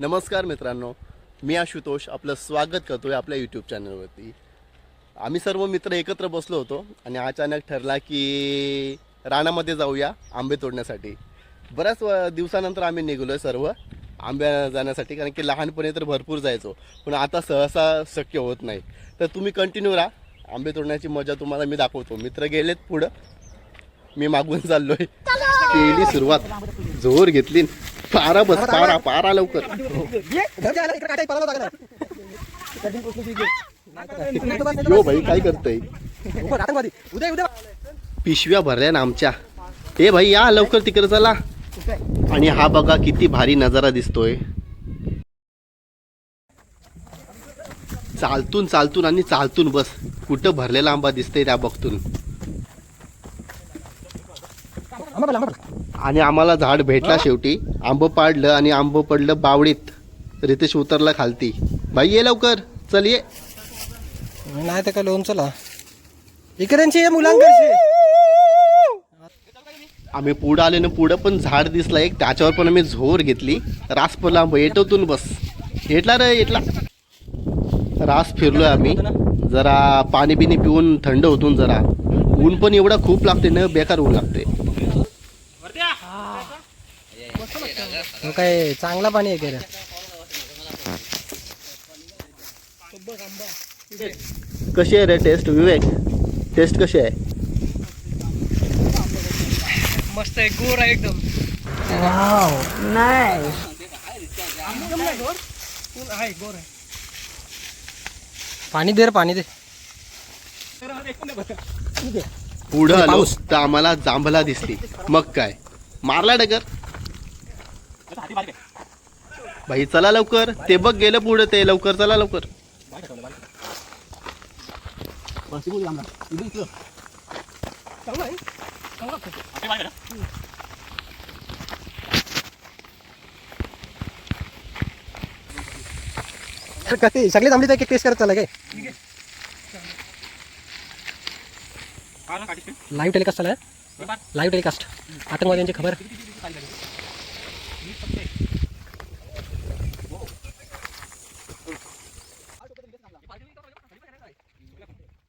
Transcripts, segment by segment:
नमस्कार मित्रांनो मी आशुतोष आपलं स्वागत करतो आहे आपल्या यूट्यूब चॅनलवरती आम्ही सर्व मित्र एकत्र बसलो होतो आणि अचानक ठरला की रानामध्ये जाऊया आंबे तोडण्यासाठी. बऱ्याच दिवसानंतर आम्ही निघलो आहे सर्व आंब्या जाण्यासाठी कारण की लहानपणी तर भरपूर जायचो पण आता सहसा शक्य होत नाही. तर तुम्ही कंटिन्यू राहा. आंबे तोडण्याची मजा तुम्हाला मी दाखवतो. मित्र गेलेत पुढं. मी मागून चाललोय. केली सुरुवात. जोर घेतली. पारा बस पारा पारा लवकर. यो भाई काय करतय? पिशव्या भरल्या ना आमच्या. ए भाई या लवकर तिकडे चला. आणि हा बघा किती भारी नजारा दिसतोय. चालतून चालतून आणि चालतून बस. कुठं भरलेला आंबा दिसतंय त्या बघतून. आणि आम्हाला झाड भेटला शेवटी. आंब पाडलं आणि आंब पडलं बावडीत रितेश उतरला खालती. भाई ये लवकर. चल ये. नाही तर काय लोणचला इकड्यांची ये मुलांकडची आम्ही पुढं आले ना पुढं पण झाड दिसलं एक. त्याच्यावर पण आम्ही झोर घेतली. रास पडला आंब येटवतून बस. येटला रे येटला. रास फिरलोय आम्ही. जरा पाणी बिनी पिऊन थंड होतून जरा. ऊन पण एवढा खूप लागते ना बेकार ऊन लागते. तो काय चांगला पाणी आहे केलं कशी आहे रे टेस्ट विवेक टेस्ट कशी आहे? मस्त आहे गोर आहे एकदम. आहे गोर आहे. पाणी दे रे पाणी दे. पुढं आलो तर आम्हाला जांभला दिसली. मग काय? मारला डगर? भाई चला लवकर. ते बघ गेलं पुढं ते. लवकर चला लवकर. कधी सगळी तांबडी एक टेस्ट करत चालला काय? लाईव्ह टेलिकास्ट चालू आहे? लाईव्ह टेलिकास्ट आतंकवाद्यांची खबर.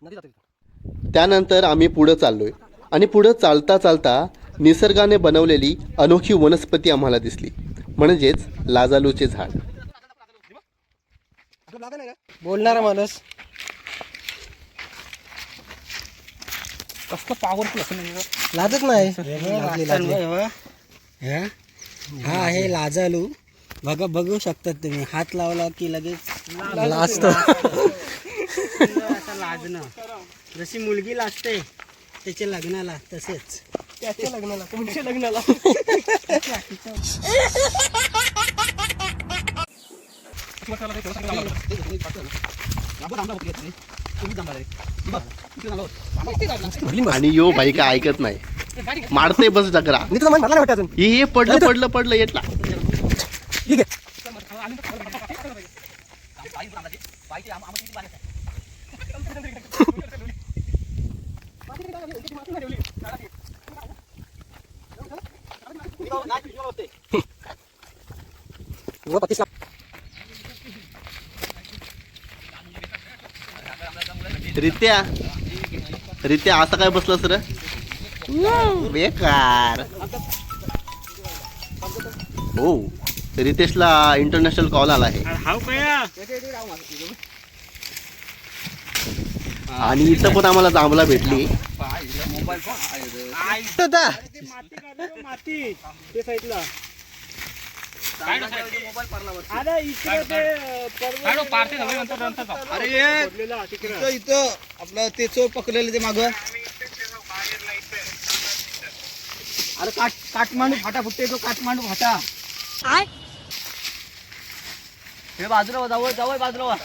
नदी जाते त्यानंतर आम्ही पुढं चाललोय. आणि पुढं चालता चालता निसर्गाने बनवलेली अनोखी वनस्पती आम्हाला दिसली. म्हणजेच लाजालूचे झाड. बोलणारा माणूस. कसं पॉवरफुल असं लाजत नाही. हा आहे लाजालू. बघा बघू शकतात तुम्ही. हात लावला की लगेच लाजतो असं लाजणं जशी मुलगी लाजते त्याच्या लग्नाला तसेच त्याच्या लग्नाला तुमच्या लग्नाला आणि यो भाई काय ऐकत नाही मारते बस डगरा मी तुला म्हणला वाटतं अजून हे हे पडलं पडलं पडलं येतला ठीक आहे वो रित्या? रित्या असं काय बसलं सर बेकार. हो रितेशला इंटरनॅशनल कॉल आला आहे. आणि इथं पण आम्हाला जांभला भेटली. इथं इथं आपलं ते चोर पकडलेलं ते माग. अरे काट काठमांडू फाटा फुटते तो काठमांडू फाटा. हे बाजूला जवळ जवळ बाजूला.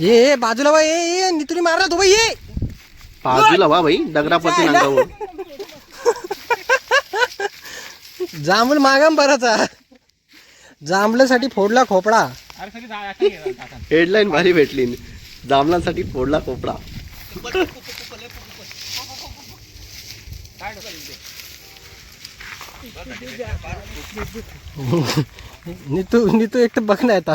ये बाजूला वा ये ये नितुरी मारला तो बाई ये. बाजूला वा भाई दगडापती नांगावर जांभूळ मागाम बराचा जांभळासाठी फोडला खोपडा. हेडलाईन भारी भेटली. जांभळांसाठी फोडला कोपडा नीतू नीतू एक तर बघ ना आता.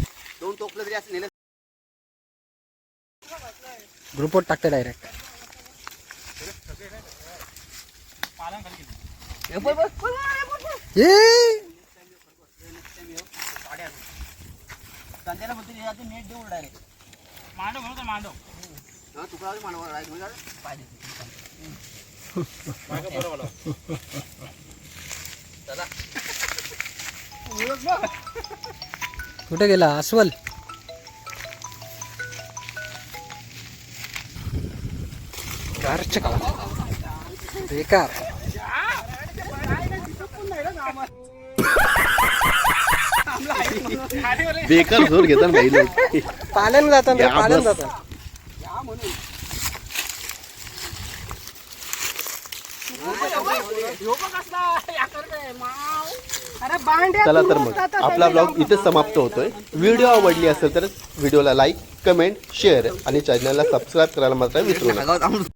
असं नेलं ग्रुपवर टाकते डायरेक्ट ये कांद्याला म्हणतो यातून देऊ डायरेक्ट मांडव म्हणतो मांडव तुकडा मानवा पाहिजे कुठे गेला? अस्वल? बेकार बेकार. झोर घेतात भाई लोक. पालन जातात रे, पालन बस. जातात चला तर मग आपला ब्लॉग इथेच समाप्त होतोय. व्हिडिओ आवडली असेल तर व्हिडिओला लाईक कमेंट शेअर आणि चॅनलला सबस्क्राईब करायला मात्र विसरू नका.